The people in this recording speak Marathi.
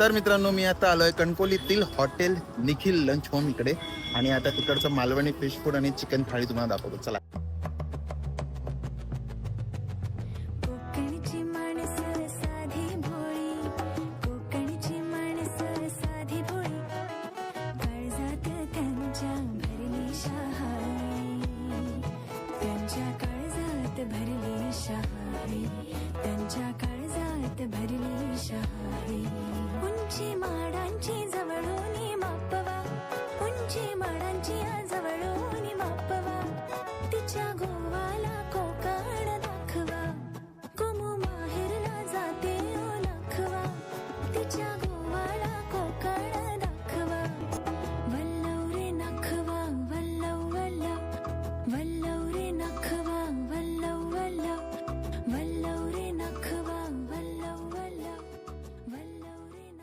तर मित्रांनो मी आता आलोय कणकोलीतील हॉटेल निखिल लंच होम इकडे. आणि आता तिकडचं मालवणी फिश फूड आणि चिकन थाळी तुम्हाला दाखवतो. चला. भरली माणसं उंची माडांची जवळून मापवा उंची माडांची जवळून